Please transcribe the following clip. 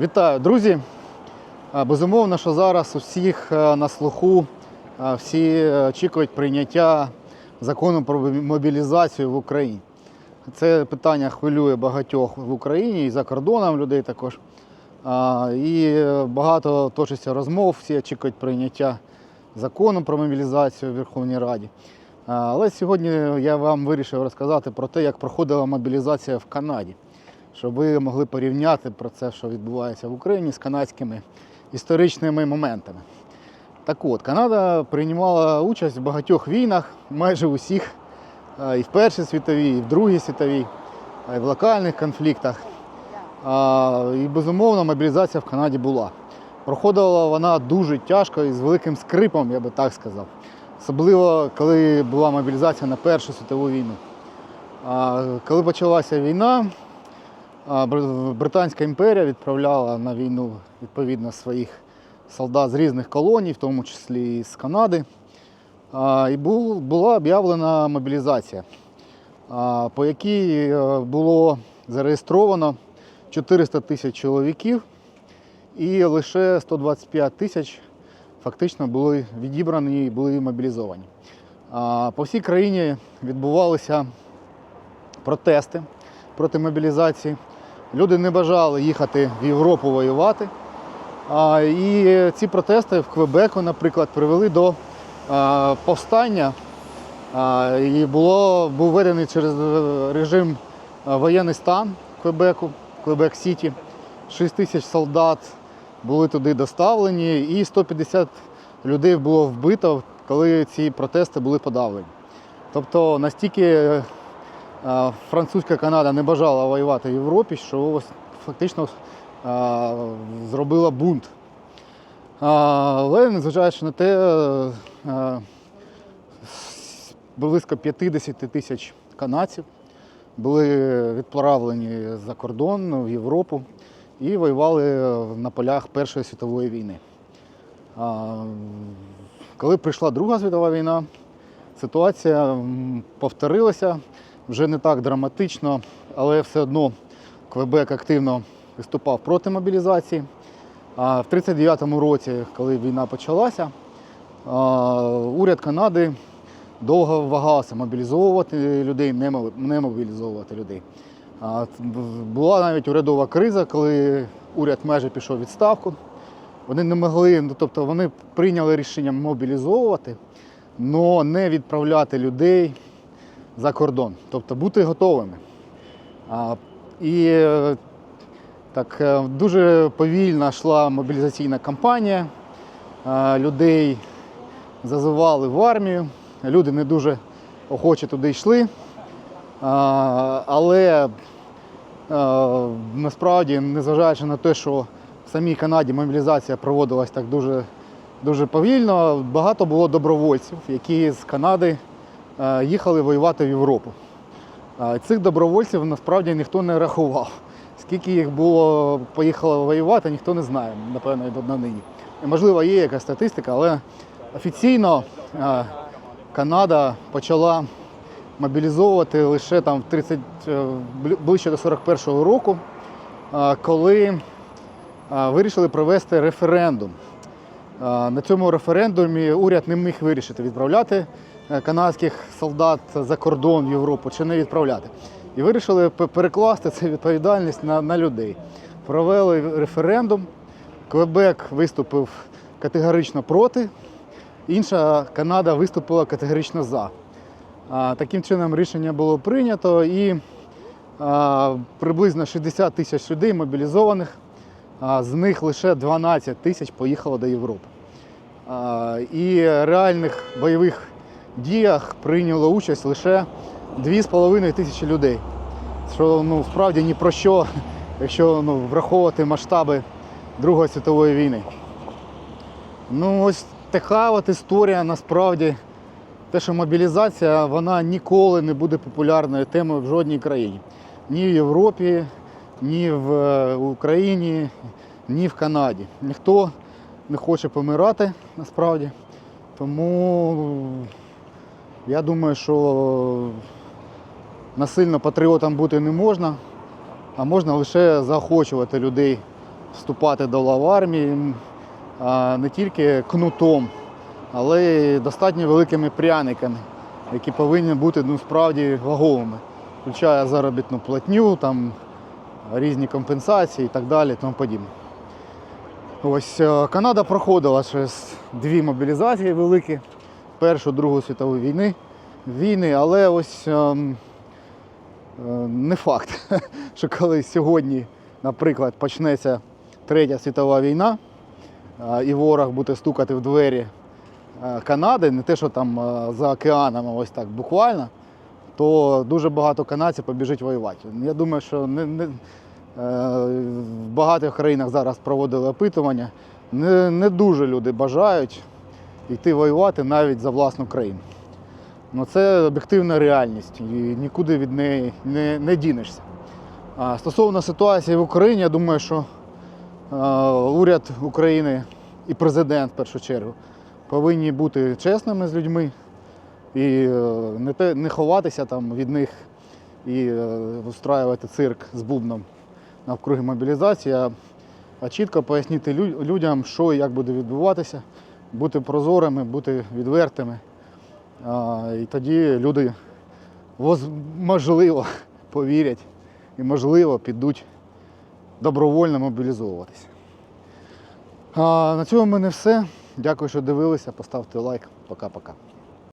Вітаю, друзі! Безумовно, що зараз у всіх е, на слуху всі е, очікують прийняття закону про мобілізацію в Україні. Це питання хвилює багатьох в Україні і за кордоном людей також. І е, багато точиться розмов, всі очікують прийняття закону про мобілізацію в Верховній Раді. Але сьогодні я вам вирішив розказати про те, як проходила мобілізація в Канаді щоб ви могли порівняти про це, що відбувається в Україні з канадськими історичними моментами. Так от, Канада приймала участь в багатьох війнах, майже усіх, е, і в Першій світовій, і в Другій світовій, і в локальних конфліктах. І безумовно, мобілізація в Канаді була. Проходила вона дуже тяжко і з великим скрипом, я би так сказав. Особливо, коли була мобілізація на Першу світову війну. Коли почалася війна, Британська імперія відправляла на війну відповідно своїх солдат з різних колоній, в тому числі з Канади. І була об'явлена мобілізація, по якій е, було зареєстровано 400 тисяч чоловіків, і лише 125 тисяч фактично були відібрані і були мобілізовані. По всій країні відбувалися протести проти мобілізації. Люди не бажали їхати в Європу воювати. І ці протести в Квебеку, наприклад, привели до повстання. І було, був введений через е, режим воєнний стан Квебеку, Квебек Сіті. 6 тисяч солдат були туди доставлені, і 150 людей було вбито, коли ці протести були подавлені. Тобто настільки французька Канада не бажала воювати в Європі, що фактично зробила бунт. Але незважаючи на те, близько 50 тисяч канадців були відправлені за кордон в Європу і воювали на полях Першої світової війни. Коли прийшла Друга світова війна, ситуація повторилася вже не так драматично, але все одно Квебек активно виступав проти мобілізації. А в 1939 році, коли війна почалася, уряд Канади довго вагався мобілізовувати людей, не мобілізовувати людей. Була навіть урядова криза, коли уряд майже пішов відставку. Вони не могли, ну, тобто вони прийняли рішення мобілізовувати, але не відправляти людей за кордон, тобто бути готовими. А, І е, так е, дуже повільно йшла мобілізаційна кампанія. А, Людей зазивали в армію, люди не дуже охоче туди йшли. А, Але е, насправді, незважаючи на те, що в самій Канаді мобілізація проводилась так дуже, дуже повільно, багато було добровольців, які з Канади е, їхали воювати в Європу. Цих добровольців насправді ніхто не рахував. Скільки їх було, поїхало воювати, ніхто не знає, напевно, до нині. Можливо, є якась статистика, але офіційно е, Канада почала мобілізовувати лише там в 30, е, ближче до 41-го року, е, коли е, вирішили провести референдум. Е, На цьому референдумі уряд не міг вирішити, відправляти е, канадських солдат за кордон в Європу чи не відправляти. І вирішили перекласти цю відповідальність на, на людей. Провели референдум. Квебек виступив категорично проти, інша Канада виступила категорично за. А, Таким чином рішення було прийнято і а, приблизно 60 тисяч людей мобілізованих, а, з них лише 12 тисяч поїхало до Європи. А, І реальних бойових діях прийняло участь лише 2,5 тисячі людей. Що ну, справді ні про що, якщо ну, враховувати масштаби Другої світової війни. Ну, ось така от історія насправді. Те, що мобілізація вона ніколи не буде популярною темою в жодній країні. Ні в Європі, ні в е, Україні, ні в Канаді. Ніхто не хоче помирати насправді. Тому я думаю, що насильно патріотом бути не можна, а можна лише заохочувати людей вступати до лав армії не тільки кнутом, але й достатньо великими пряниками, які повинні бути ну, справді ваговими. Включає заробітну платню, там, різні компенсації і так далі. Тому подібне. Ось е, Канада проходила через дві мобілізації великі, Першу, Другу світову війни, війни, але ось ем, е, не факт, що коли сьогодні, наприклад, почнеться Третя світова війна, е, і ворог буде стукати в двері е, Канади, не те, що там е, за океанами, ось так буквально, то дуже багато канадців побіжить воювати. Я думаю, що не, не, е, в багатьох країнах зараз проводили опитування. Не, не дуже люди бажають йти воювати навіть за власну країну. Ну, це об'єктивна реальність і нікуди від неї не, не дінешся. А стосовно ситуації в Україні, я думаю, що е, уряд України і президент в першу чергу повинні бути чесними з людьми і е, не, те, не ховатися там від них і е, устраювати цирк з бубном навкруги мобілізації, а, а чітко пояснити людям, що і як буде відбуватися, бути прозорими, бути відвертими. І тоді люди можливо повірять і можливо підуть добровольно мобілізовуватися. На цьому в мене все. Дякую, що дивилися. Поставте лайк. Пока-пока.